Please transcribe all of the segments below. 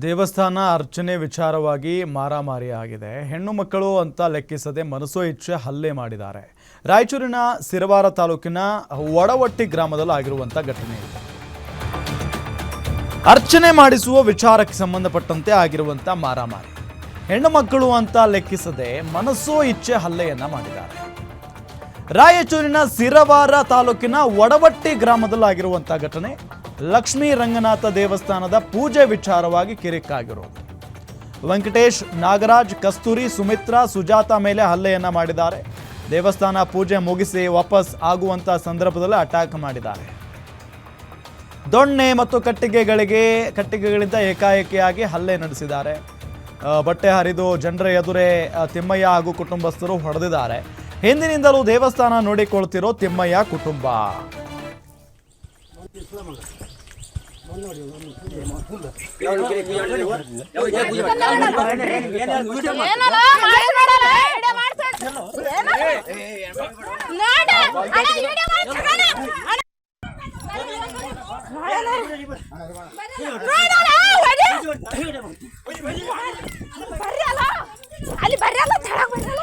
ದೇವಸ್ಥಾನ ಅರ್ಚನೆ ವಿಚಾರವಾಗಿ ಮಾರಾಮಾರಿ ಆಗಿದೆ. ಹೆಣ್ಣು ಮಕ್ಕಳು ಅಂತ ಲೆಕ್ಕಿಸದೆ ಮನಸೋ ಇಚ್ಛೆ ಹಲ್ಲೆ ಮಾಡಿದ್ದಾರೆ. ರಾಯಚೂರಿನ ಸಿರವಾರ ತಾಲೂಕಿನ ಒಡವಟ್ಟಿ ಗ್ರಾಮದಲ್ಲೂ ಆಗಿರುವಂತಹ ಘಟನೆ ಇದೆ. ಅರ್ಚನೆ ಮಾಡಿಸುವ ವಿಚಾರಕ್ಕೆ ಸಂಬಂಧಪಟ್ಟಂತೆ ಆಗಿರುವಂಥ ಮಾರಾಮಾರಿ. ಹೆಣ್ಣು ಮಕ್ಕಳು ಅಂತ ಲೆಕ್ಕಿಸದೆ ಮನಸೋ ಇಚ್ಛೆ ಹಲ್ಲೆಯನ್ನ ಮಾಡಿದ್ದಾರೆ. ರಾಯಚೂರಿನ ಸಿರವಾರ ತಾಲೂಕಿನ ಒಡವಟ್ಟಿ ಗ್ರಾಮದಲ್ಲಿ ಆಗಿರುವಂಥ ಘಟನೆ ಲಕ್ಷ್ಮೀ ರಂಗನಾಥ ದೇವಸ್ಥಾನದ ಪೂಜೆ ವಿಚಾರವಾಗಿ ಕಿರಿಕಾಗಿರೋದು ವೆಂಕಟೇಶ್, ನಾಗರಾಜ್, ಕಸ್ತೂರಿ, ಸುಮಿತ್ರಾ, ಸುಜಾತ ಮೇಲೆ ಹಲ್ಲೆಯನ್ನ ಮಾಡಿದ್ದಾರೆ. ದೇವಸ್ಥಾನ ಪೂಜೆ ಮುಗಿಸಿ ವಾಪಸ್ ಆಗುವಂತ ಸಂದರ್ಭದಲ್ಲಿ ಅಟ್ಯಾಕ್ ಮಾಡಿದ್ದಾರೆ. ದೊಣ್ಣೆ ಮತ್ತು ಕಟ್ಟಿಗೆಗಳಿಗೆ, ಕಟ್ಟಿಗೆಗಳಿಂದ ಏಕಾಏಕಿಯಾಗಿ ಹಲ್ಲೆ ನಡೆಸಿದ್ದಾರೆ. ಬಟ್ಟೆ ಹರಿದು ಜನರ ಎದುರೇ ತಿಮ್ಮಯ್ಯ ಹಾಗೂ ಕುಟುಂಬಸ್ಥರು ಹೊಡೆದಿದ್ದಾರೆ. ಹಿಂದಿನಿಂದಲೂ ದೇವಸ್ಥಾನ ನೋಡಿಕೊಳ್ತಿರೋ ತಿಮ್ಮಯ್ಯ ಕುಟುಂಬ. ಮಾಡ್ತಾರೆ ಬರ್ರಿ ಅಲ್ಲ ಅಲ್ಲಿ ಅಲ್ಲ.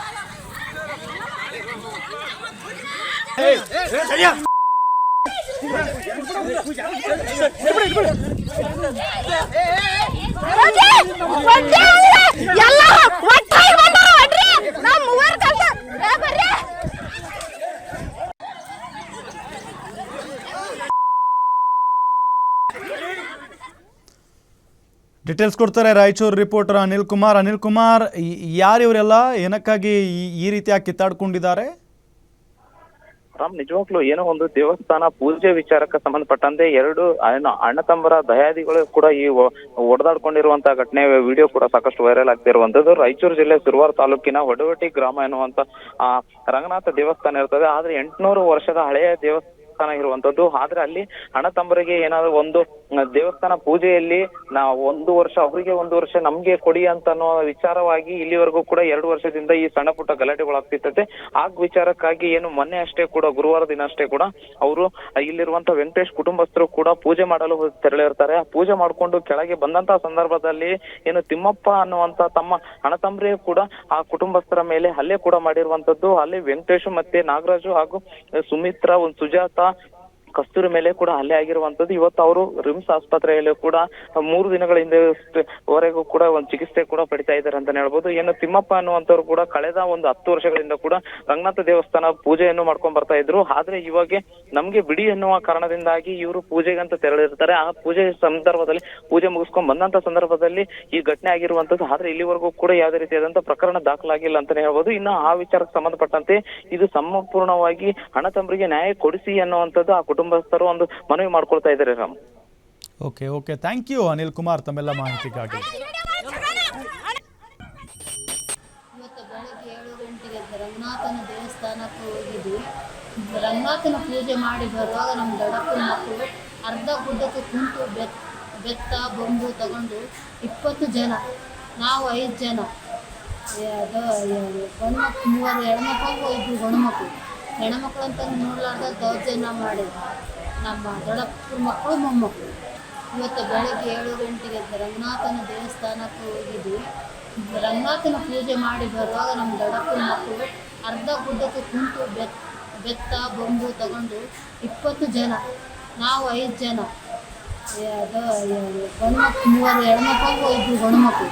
சரியா எப்படி எப்படி ಡೀಟೇಲ್ಸ್ ಕೊಡ್ತಾರೆ ರಾಯಚೂರು ರಿಪೋರ್ಟರ್ ಅನಿಲ್ ಕುಮಾರ್. ಅನಿಲ್ ಕುಮಾರ್ ಯಾರು ಇವರೆಲ್ಲ? ಏನಕ್ಕಾಗಿ ಈ- ರೀತಿಯಾಗಿ ಕಿತ್ತಾಡ್ಕೊಂಡಿದ್ದಾರೆ? ರಾಮ್, ನಿಜವಾಗ್ಲೂ ಏನೋ ಒಂದು ದೇವಸ್ಥಾನ ಪೂಜೆ ವಿಚಾರಕ್ಕೆ ಸಂಬಂಧಪಟ್ಟಂತೆ ಎರಡು ಅಣ್ಣ ತಂಬರ ದಯಾದಿಗಳು ಕೂಡ ಈ ಒಡೆದಾಡ್ಕೊಂಡಿರುವಂತಹ ಘಟನೆ ವಿಡಿಯೋ ಕೂಡ ಸಾಕಷ್ಟು ವೈರಲ್ ಆಗ್ತಿರುವಂತದ್ದು ರಾಯಚೂರು ಜಿಲ್ಲೆ ಸುರವಾರ ತಾಲೂಕಿನ ಹೊಡವಟ್ಟಿ ಗ್ರಾಮ ಎನ್ನುವಂತ, ಆ ರಂಗನಾಥ ದೇವಸ್ಥಾನ ಇರ್ತದೆ. ಆದ್ರೆ ಎಂಟುನೂರು ವರ್ಷದ ಹಳೆಯ ದೇವಸ್ಥಾನ ಇರುವಂತದ್ದು. ಆದ್ರೆ ಅಲ್ಲಿ ಅಣ್ಣ ತಮ್ಮರಿಗೆ ಏನಾದ್ರು ಒಂದು ದೇವಸ್ಥಾನ ಪೂಜೆಯಲ್ಲಿ ನಾ ಒಂದು ವರ್ಷ, ಅವರಿಗೆ ಒಂದು ವರ್ಷ ನಮ್ಗೆ ಕೊಡಿ ಅಂತ ಅನ್ನೋ ವಿಚಾರವಾಗಿ ಇಲ್ಲಿವರೆಗೂ ಕೂಡ ಎರಡು ವರ್ಷದಿಂದ ಈ ಸಣ್ಣ ಪುಟ್ಟ ಗಲಾಟೆಗಳಾಗ್ತಿರ್ತೈತೆ ಆ ವಿಚಾರಕ್ಕಾಗಿ ಏನು ಮೊನ್ನೆ ಅಷ್ಟೇ ಕೂಡ, ಗುರುವಾರ ದಿನ ಅಷ್ಟೇ ಕೂಡ ಅವರು ಇಲ್ಲಿರುವಂತ ವೆಂಕಟೇಶ್ ಕುಟುಂಬಸ್ಥರು ಕೂಡ ಪೂಜೆ ಮಾಡಲು ತೆರಳಿರ್ತಾರೆ ಪೂಜೆ ಮಾಡ್ಕೊಂಡು ಕೆಳಗೆ ಬಂದಂತ ಸಂದರ್ಭದಲ್ಲಿ ಏನು ತಿಮ್ಮಪ್ಪ ಅನ್ನುವಂತ ತಮ್ಮ ಅಣತಂಬ್ರೆ ಕೂಡ ಆ ಕುಟುಂಬಸ್ಥರ ಮೇಲೆ ಹಲ್ಲೆ ಕೂಡ ಮಾಡಿರುವಂತದ್ದು. ಅಲ್ಲಿ ವೆಂಕಟೇಶ್ ಮತ್ತೆ ನಾಗರಾಜು ಹಾಗೂ ಸುಮಿತ್ರಾ, ಒಂದು ಸುಜಾತ Bucks ಕಸ್ತೂರಿ ಮೇಲೆ ಕೂಡ ಹಲ್ಲೆ ಆಗಿರುವಂತದ್ದು ಇವತ್ತು ಅವರು ರಿಮ್ಸ್ ಆಸ್ಪತ್ರೆಯಲ್ಲೂ ಕೂಡ ಮೂರು ದಿನಗಳ ಹಿಂದೆ ವರೆಗೂ ಕೂಡ ಒಂದು ಚಿಕಿತ್ಸೆ ಕೂಡ ಪಡಿತಾ ಇದ್ದಾರೆ ಅಂತಾನೆ ಹೇಳ್ಬೋದು. ಏನು ತಿಮ್ಮಪ್ಪ ಅನ್ನುವಂಥವ್ರು ಕೂಡ ಕಳೆದ ಒಂದು ಹತ್ತು ವರ್ಷಗಳಿಂದ ಕೂಡ ರಂಗನಾಥ ದೇವಸ್ಥಾನ ಪೂಜೆಯನ್ನು ಮಾಡ್ಕೊಂಡ್ ಬರ್ತಾ ಇದ್ರು. ಆದ್ರೆ ಇವಾಗ ನಮ್ಗೆ ಬಿಡಿ ಎನ್ನುವ ಕಾರಣದಿಂದಾಗಿ ಇವರು ಪೂಜೆಗಂತ ತೆರಳಿರ್ತಾರೆ. ಆ ಪೂಜೆ ಸಂದರ್ಭದಲ್ಲಿ, ಪೂಜೆ ಮುಗಿಸ್ಕೊಂಡ್ ಬಂದಂತ ಸಂದರ್ಭದಲ್ಲಿ ಈ ಘಟನೆ ಆಗಿರುವಂತದ್ದು ಆದ್ರೆ ಇಲ್ಲಿವರೆಗೂ ಕೂಡ ಯಾವುದೇ ರೀತಿಯಾದಂತ ಪ್ರಕರಣ ದಾಖಲಾಗಿಲ್ಲ ಅಂತಾನೆ ಹೇಳ್ಬೋದು. ಇನ್ನು ಆ ವಿಚಾರಕ್ಕೆ ಸಂಬಂಧಪಟ್ಟಂತೆ ಇದು ಸಂಪೂರ್ಣವಾಗಿ ಹಣ ನ್ಯಾಯ ಕೊಡಿಸಿ ಅನ್ನುವಂಥದ್ದು ಆ ಕುಟುಂಬಸ್ಥರು ಒಂದು ಮನವಿ ಮಾಡ್ಕೊಳ್ತಾ ಇದ್ದಾರೆ Ram. Okay okay thank you Anil Kumar ತಮ್ಮೆಲ್ಲ ಮಾಹಿತಿಗಾಗಿ. ಇವತ್ತು ಬೆಳಗ್ಗೆ ಏಳು ಗಂಟೆಗೆ ರಂಗನಾಥನ ದೇವಸ್ಥಾನಕ್ಕೆ ಹೋಗಿದ್ವಿ. ರಂಗನಾಥನ ಪೂಜೆ ಮಾಡಿ ಬರುವಾಗ ನಮ್ಮ ದೊಡ್ಡಪ್ಪನ ಮಕ್ಕಳು ಅರ್ಧ ಗುಡ್ಡಕ್ಕೆ ಕುಂತು ಬೆತ್ ಬೆತ್ತ ಬೊಂಬು ತಗೊಂಡು ಇಪ್ಪತ್ತು ಜನ ನಾವು ಐದು ಜನ. ಗಂಡ್ಮಕ್ಳು ಮೂವರು ಹೆಣ್ಮಕ್ಳು ಇಬ್ಬರು ಗಂಡ್ಮಕ್ಳು. ಹೆಣ್ಮಕ್ಳು ಅಂತ ನೋಡ್ಲಾರ್ದ ದೌರ್ಜನ್ಯ ಮಾಡಿದ್ರು. ನಮ್ಮ ದೊಡ್ಡಪ್ಪ ಮಕ್ಕಳು ಮೊಮ್ಮಕ್ಕಳು. ಇವತ್ತು ಬೆಳಗ್ಗೆ ಏಳು ಗಂಟೆಗೆ ರಂಗನಾಥನ ದೇವಸ್ಥಾನಕ್ಕೆ ಹೋಗಿದ್ವಿ. ರಂಗನಾಥನ ಪೂಜೆ ಮಾಡಿ ಬರುವಾಗ ನಮ್ಮ ದೊಡ್ಡಪ್ಪನ ಮಕ್ಕಳು ಅರ್ಧ ಗುಡ್ಡಕ್ಕೆ ಕುಂತು ಬೆತ್, ಬೆತ್ತ, ಬೊಂಬು ತಗೊಂಡು ಇಪ್ಪತ್ತು ಜನ, ನಾವು ಐದು ಜನ ಗಂಡ್ಮಕ್ಳು ಮೂವರು, ಹೆಣ್ಮಕ್ಳು ಇಬ್ಬರು ಗಂಡ್ಮಕ್ಳು.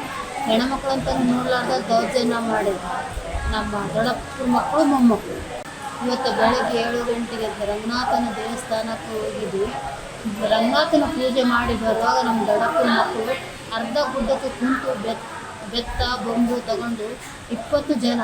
ಹೆಣ್ಮಕ್ಳು ಅಂತ ನೋಡ್ಲಾರ್ದ ದೌರ್ಜನ್ಯ ಮಾಡಿದ್ರು. ನಮ್ಮ ದೊಡ್ಡಪ್ಪ ಮಕ್ಕಳು ಮೊಮ್ಮಕ್ಕಳು. ಇವತ್ತು ಬೆಳಗ್ಗೆ ಏಳು ಗಂಟೆಗೆ ರಂಗನಾಥನ ದೇವಸ್ಥಾನಕ್ಕೆ ಹೋಗಿದ್ವಿ. ರಂಗನಾಥನ ಪೂಜೆ ಮಾಡಿ ಬರುವಾಗ ನಮ್ಮ ದೊಡ್ಡಪ್ಪನ ಮಕ್ಕಳು ಅರ್ಧ ಗುಡ್ಡಕ್ಕೆ ಕುಂತು ಬೆತ್ ಬೆತ್ತ, ಬೊಂಬು ತಗೊಂಡು ಇಪ್ಪತ್ತು ಜನ